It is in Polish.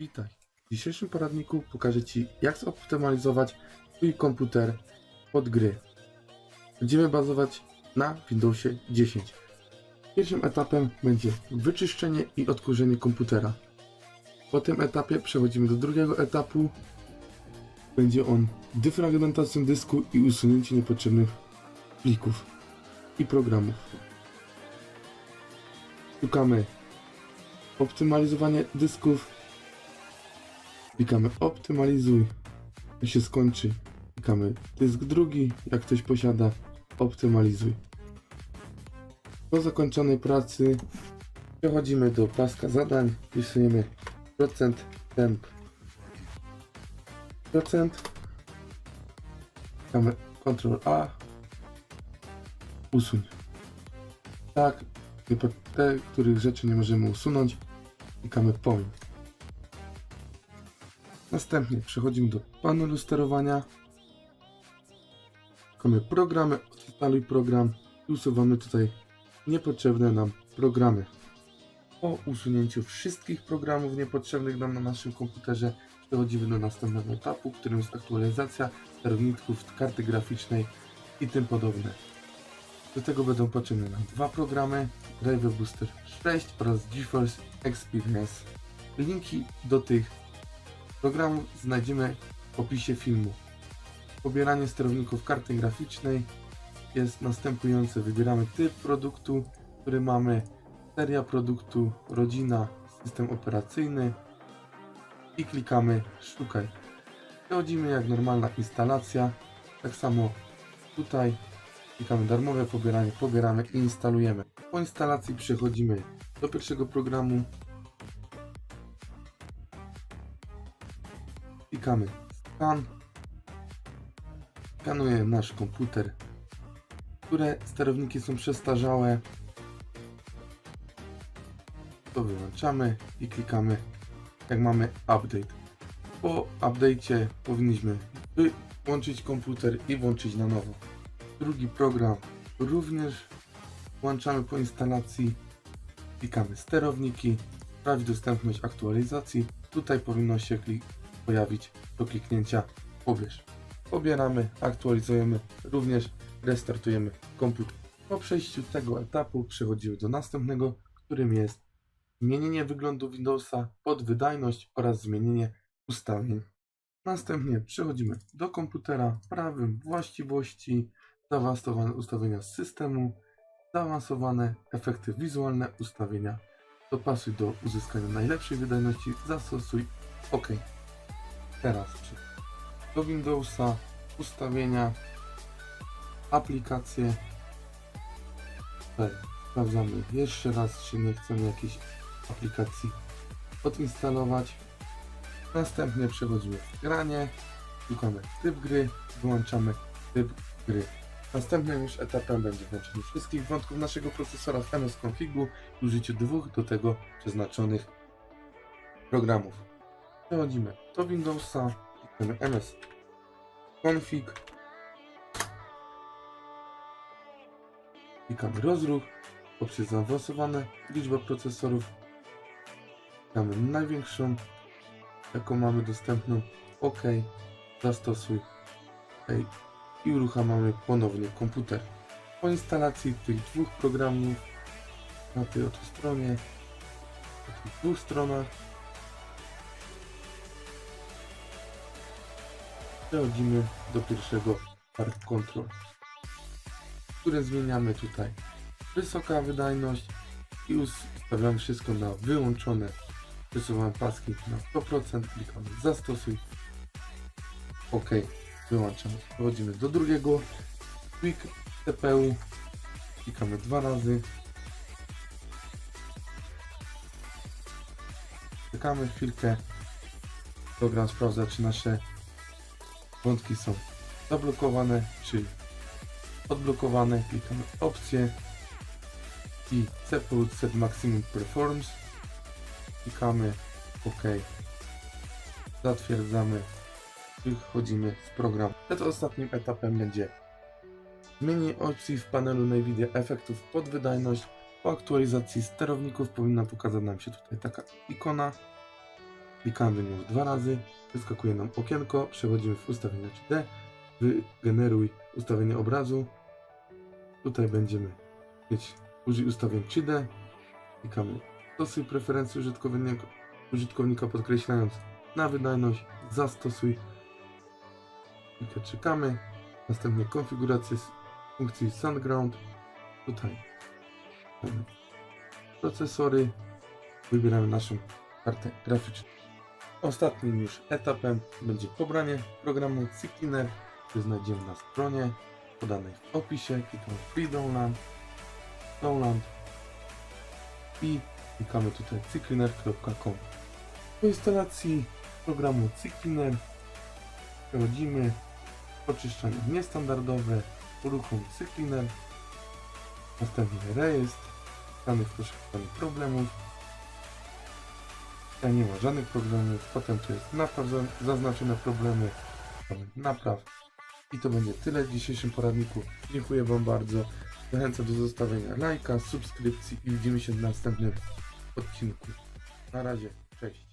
Witaj. W dzisiejszym poradniku pokażę Ci, jak zoptymalizować Twój komputer pod gry. Będziemy bazować na Windowsie 10. Pierwszym etapem będzie wyczyszczenie i odkurzenie komputera. Po tym etapie przechodzimy do drugiego etapu. Będzie on defragmentacją dysku i usunięcie niepotrzebnych plików i programów. Szukamy optymalizowanie dysków. Klikamy optymalizuj. Jak się skończy, klikamy dysk drugi. Jak ktoś posiada, optymalizuj. Po zakończonej pracy przechodzimy do paska zadań. Wpisujemy procent temp. Procent. Klikamy Ctrl A. Usuń. Tak, te, których rzeczy nie możemy usunąć, klikamy point. Następnie przechodzimy do panelu sterowania. Klikamy programy, odinstaluj program i usuwamy tutaj niepotrzebne nam programy. Po usunięciu wszystkich programów niepotrzebnych nam na naszym komputerze przechodzimy do następnego etapu, którym jest aktualizacja sterowników karty graficznej i tym podobne. Do tego będą potrzebne nam dwa programy Driver Booster 6 oraz GeForce Experience. Linki do tych programów znajdziemy w opisie filmu. Pobieranie sterowników karty graficznej jest następujące. Wybieramy typ produktu, który mamy, seria produktu, rodzina, system operacyjny i klikamy szukaj. Przechodzimy jak normalna instalacja. Tak samo tutaj Klikamy darmowe pobieranie, pobieramy i instalujemy. Po instalacji przechodzimy do pierwszego programu. Klikamy scan. Skanuje nasz komputer, które sterowniki są przestarzałe. To wyłączamy i klikamy jak mamy update. Po update'cie powinniśmy wyłączyć komputer i włączyć na nowo. Drugi program również włączamy po instalacji. Klikamy sterowniki, sprawdź dostępność aktualizacji. Tutaj powinno się klik pojawić do kliknięcia pobierz. Pobieramy, aktualizujemy, również restartujemy komputer. Po przejściu tego etapu przechodzimy do następnego, którym jest zmienienie wyglądu Windowsa pod wydajność oraz zmienienie ustawień. Następnie przechodzimy do komputera, prawym właściwości, zaawansowane ustawienia systemu, zaawansowane efekty wizualne ustawienia. Dopasuj do uzyskania najlepszej wydajności, zastosuj OK. Teraz przejdź do Windowsa, ustawienia, aplikacje. Sprawdzamy jeszcze raz, czy nie chcemy jakiejś aplikacji odinstalować. Następnie przechodzimy w granie, klikamy typ gry, wyłączamy typ gry. Następnym już etapem będzie włączenie wszystkich wątków naszego procesora w MS Configu i użyciu dwóch do tego przeznaczonych programów. Przechodzimy do Windowsa, klikamy MS Config, klikamy rozruch, opcje zaawansowane, liczba procesorów, klikamy największą, jaką mamy dostępną, OK, zastosuj, OK i uruchamiamy ponownie komputer. Po instalacji tych dwóch programów na tej oto stronie, na tych dwóch stronach przechodzimy do pierwszego Park Control, w którym zmieniamy tutaj wysoka wydajność i ustawiamy wszystko na wyłączone. Przesuwamy paski na 100%, klikamy zastosuj. OK wyłączam. Przechodzimy do drugiego. Quick CPU. Klikamy dwa razy. Czekamy chwilkę. Program sprawdza, czy nasze wątki są zablokowane, czy odblokowane. Klikamy opcje i CPU Set Maximum Performance. Klikamy OK. Zatwierdzamy wychodzimy z programu. Przed ostatnim etapem będzie zmienienie opcji w panelu NVIDIA efektów pod wydajność. Po aktualizacji sterowników powinna pokazać nam się tutaj taka ikona. Klikamy w nią dwa razy, wyskakuje nam okienko, przechodzimy w ustawienia 3D, wygeneruj ustawienie obrazu. Tutaj będziemy mieć użyj ustawień 3D, klikamy stosuj preferencje użytkownika, użytkownika podkreślając na wydajność, zastosuj. Chwilkę czekamy, następnie konfigurację funkcji SandGround, tutaj procesory, wybieramy naszą kartę graficzną. Ostatnim już etapem będzie pobranie programu CCleaner, który znajdziemy na stronie podanej w opisie. Klikamy Free Download, download i klikamy tutaj ccleaner.com. Po instalacji programu CCleaner przechodzimy oczyszczanie niestandardowe, uruchom CCleaner, następnie rejestr, danych poszukiwania problemów, ja nie ma żadnych problemów. Potem tu jest napraw za- zaznaczone problemy. Napraw. I to będzie tyle w dzisiejszym poradniku. Dziękuję Wam bardzo. Zachęcam do zostawienia lajka, subskrypcji i widzimy się w następnym odcinku. Na razie, cześć.